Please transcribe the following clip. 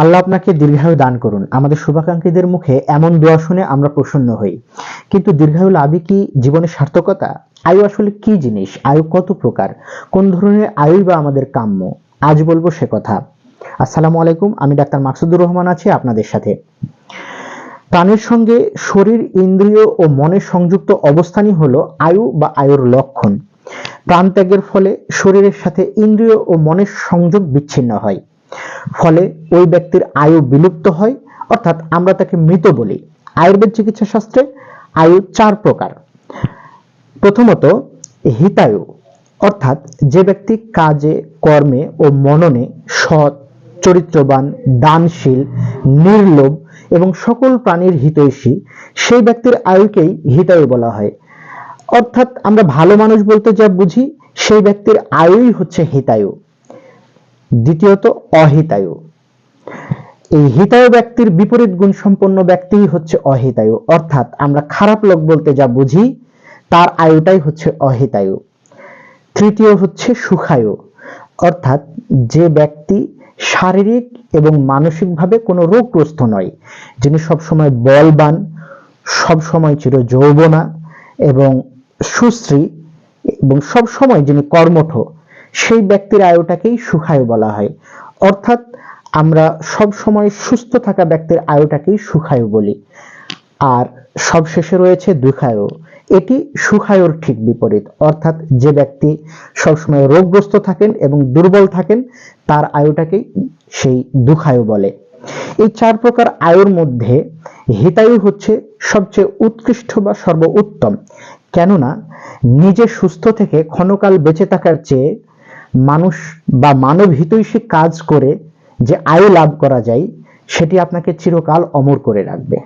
আল্লাহ আপনাকে দীর্ঘায়ু দান করুন। আমাদের শুভাকাঙ্ক্ষীদের মুখে এমন দোয়া শুনে আমরা প্রসন্ন হই। কিন্তু দীর্ঘায়ু লাভই কি জীবনের সার্থকতা? আয়ু আসলে কি জিনিস? আয়ু কত প্রকার? কোন ধরনের আয়ুই বা আমাদের কাম্য? আজ বলব সে কথা। আসসালামু আলাইকুম, আমি ডাক্তার মাকসুদুর রহমান আছি আপনাদের সাথে। প্রাণের সঙ্গে শরীর, ইন্দ্রিয় ও মনের সংযুক্ত অবস্থানই হলো আয়ু বা আয়ুর লক্ষণ। প্রাণ ত্যাগের ফলে শরীরের সাথে ইন্দ্রিয় ও মনের সংযোগ বিচ্ছিন্ন হয়। ফলে ওই ব্যক্তির আয়ু বিলুপ্ত হয়, অর্থাৎ আমরা তাকে মৃত বলি। আয়ুর্বেদ চিকিৎসা শাস্ত্রে আয়ু চার প্রকার। প্রথমত, হিতায়ু, অর্থাৎ যে ব্যক্তি কাজে, কর্মে ও মননে সৎ, চরিত্রবান, দানশীল, নির্লোভ এবং সকল প্রাণীর হিতৈষী, সেই ব্যক্তির আয়ুকেই হিতায়ু বলা হয়। অর্থাৎ আমরা ভালো মানুষ বলতে যা বুঝি, সেই ব্যক্তির আয়ুই হচ্ছে হিতায়ু। দ্বিতীয়ত অহিতায়ু। এই হিতায়ু ব্যক্তির বিপরীত গুণ সম্পন্ন ব্যক্তিই হচ্ছে অহিতায়ু। অর্থাৎ আমরা খারাপ লোক বলতে যা বুঝি, তার আয়ুটাই হচ্ছে অহিতায়ু। তৃতীয় হচ্ছে সুখায়ু। অর্থাৎ যে ব্যক্তি শারীরিক এবং মানসিকভাবে কোনো রোগগ্রস্ত নয়, যিনি সবসময় বলবান, সবসময় চির যৌবনা এবং সুশ্রী এবং সব সময় যিনি কর্মঠ সেই ব্যক্তির আয়ুটাকেই সুখায়ু বলা হয়। অর্থাৎ আমরা সব সময় সুস্থ থাকা ব্যক্তির আয়ুটাকেই সুখায়ু বলি। আর সবশেষে রয়েছে দুখায়ু। এটি সুখায়ুর ঠিক বিপরীত। অর্থাৎ যে ব্যক্তি সবসময় রোগগ্রস্ত থাকেন এবং দুর্বল থাকেন, তার আয়ুটাকেই সেই দুখায়ু বলে। এই চার প্রকার আয়ুর মধ্যে হিতায়ু হচ্ছে সবচেয়ে উৎকৃষ্ট বা সর্ব উত্তম কেননা, নিজে সুস্থ থেকে ক্ষণকাল বেঁচে থাকার চেয়ে মানুষ বা মানব হিতৈষী কাজ করে যে আয় লাভ করা যায়, সেটি আপনাকে চিরকাল অমর করে রাখবে।